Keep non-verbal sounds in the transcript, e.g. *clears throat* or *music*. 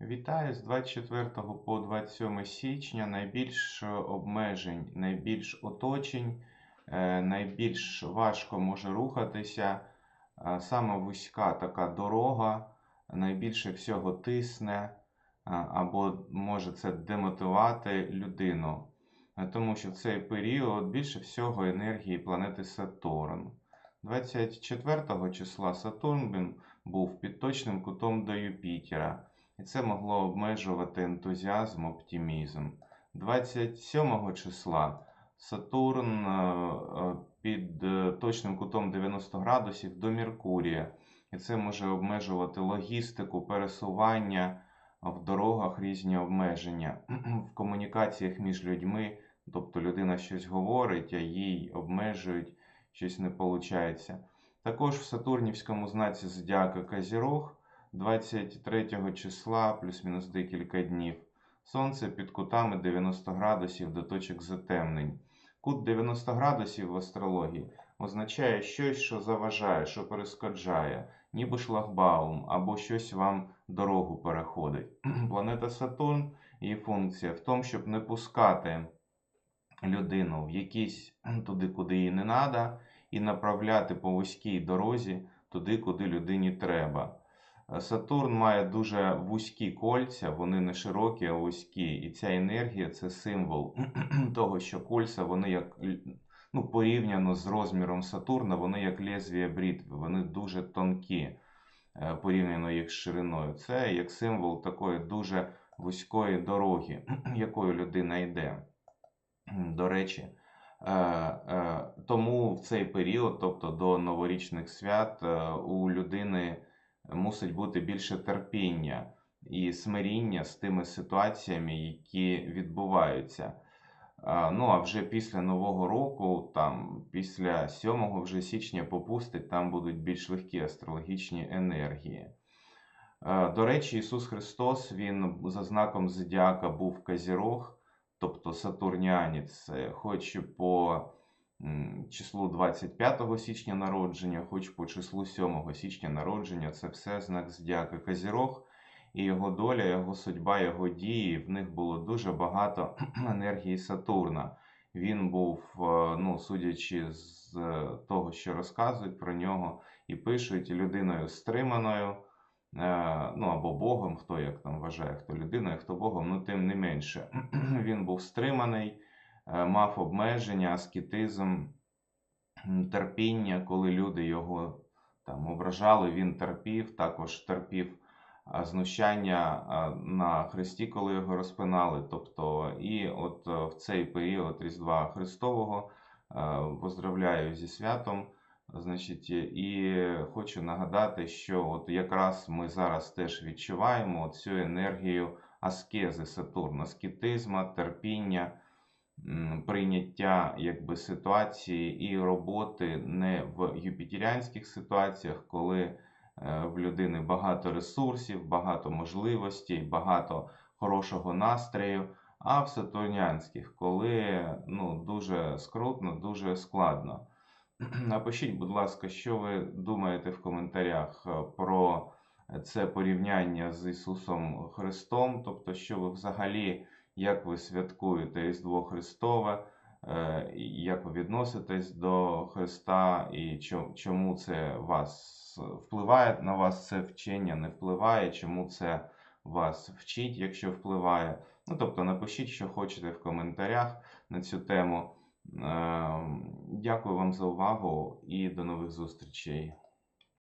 Вітаю з 24 по 27 січня. Найбільш обмежень, найбільш оточень, е, найбільш важко може рухатися. е, Саме вузька така дорога, найбільше всього тисне, е, або може це демотивувати людину. Е, Тому що в цей період більше всього енергії планети Сатурн. 24 числа Сатурн був під точним кутом до Юпітера. І це могло обмежувати ентузіазм, оптимізм. 27 числа Сатурн е, е, під е, точним кутом 90 градусів до Меркурія. І це може обмежувати логістику, пересування в дорогах, різні обмеження, *clears throat* в комунікаціях між людьми. Тобто людина щось говорить, а їй обмежують, щось не виходить. Також в Сатурнівському знаці Зодіака Казірог 23 числа, плюс-мінус декілька днів. Сонце під кутами 90 градусів до точок затемнень. Кут 90 градусів в астрології означає щось, що заважає, що перешкоджає, ніби шлагбаум, або щось вам дорогу переходить. *clears throat* Планета Сатурн, її функція в тому, щоб не пускати людину в якісь *clears throat* туди, куди їй не треба, і направляти по вузькій дорозі туди, куди людині треба. Сатурн має дуже вузькі кольця, вони не широкі, а вузькі. І ця енергія це символ *clears throat* того, що кольця, вони як ну, порівняно з розміром Сатурна, вони як лезвія бритви, вони дуже тонкі, е, порівняно їх з шириною. Це як символ такої дуже вузької дороги, *clears throat* якою людина йде. До речі, е, е, тому в цей період, тобто до новорічних свят, у людини мусить бути більше терпіння і смиріння з тими ситуаціями, які відбуваються. Ну, а вже після Нового року, там, після 7 вже січня попустить, там будуть більш легкі астрологічні енергії. До речі, Ісус Христос, Він за знаком Зодіака був Казірог, тобто Сатурнянець, е, хоч по числу 25 січня народження, хоч по числу 7 січня народження, це все знак Зодіака Казірог. І його доля, його судьба, його дії, в них було дуже багато *clears throat* енергії Сатурна. Він був, е, ну, судячи з е, того, що розказують про нього і пишуть, людиною стриманою, е, ну або Богом, хто як там вважає, хто людиною, хто Богом, ну тим не менше. *clears throat* Він був стриманий, мав обмеження, аскетизм, терпіння, коли люди його там ображали, він терпів, також терпів знущання на Христі, коли його розпинали. Тобто, і от е, в цей період Різдва Христового е, поздравляю зі святом. Значить, і хочу нагадати, що от якраз ми зараз теж відчуваємо цю енергію аскези Сатурна, аскетизма, терпіння, прийняття якби, ситуації і роботи не в юпітеріанських ситуаціях, коли е, в людини багато ресурсів, багато можливостей, багато хорошого настрою, а в сатурнянських, коли ну, дуже скрутно, дуже складно. *clears throat* Напишіть, будь ласка, що ви думаєте в коментарях е, про це порівняння з Ісусом Христом, тобто, що ви взагалі, як ви святкуєте Різдво Христове, е, як ви відноситесь до Христа, і чому це вас впливає на вас це вчення, не впливає, чому це вас вчить, якщо впливає. Ну, тобто напишіть, що хочете в коментарях на цю тему. Ем, Дякую вам за увагу і до нових зустрічей.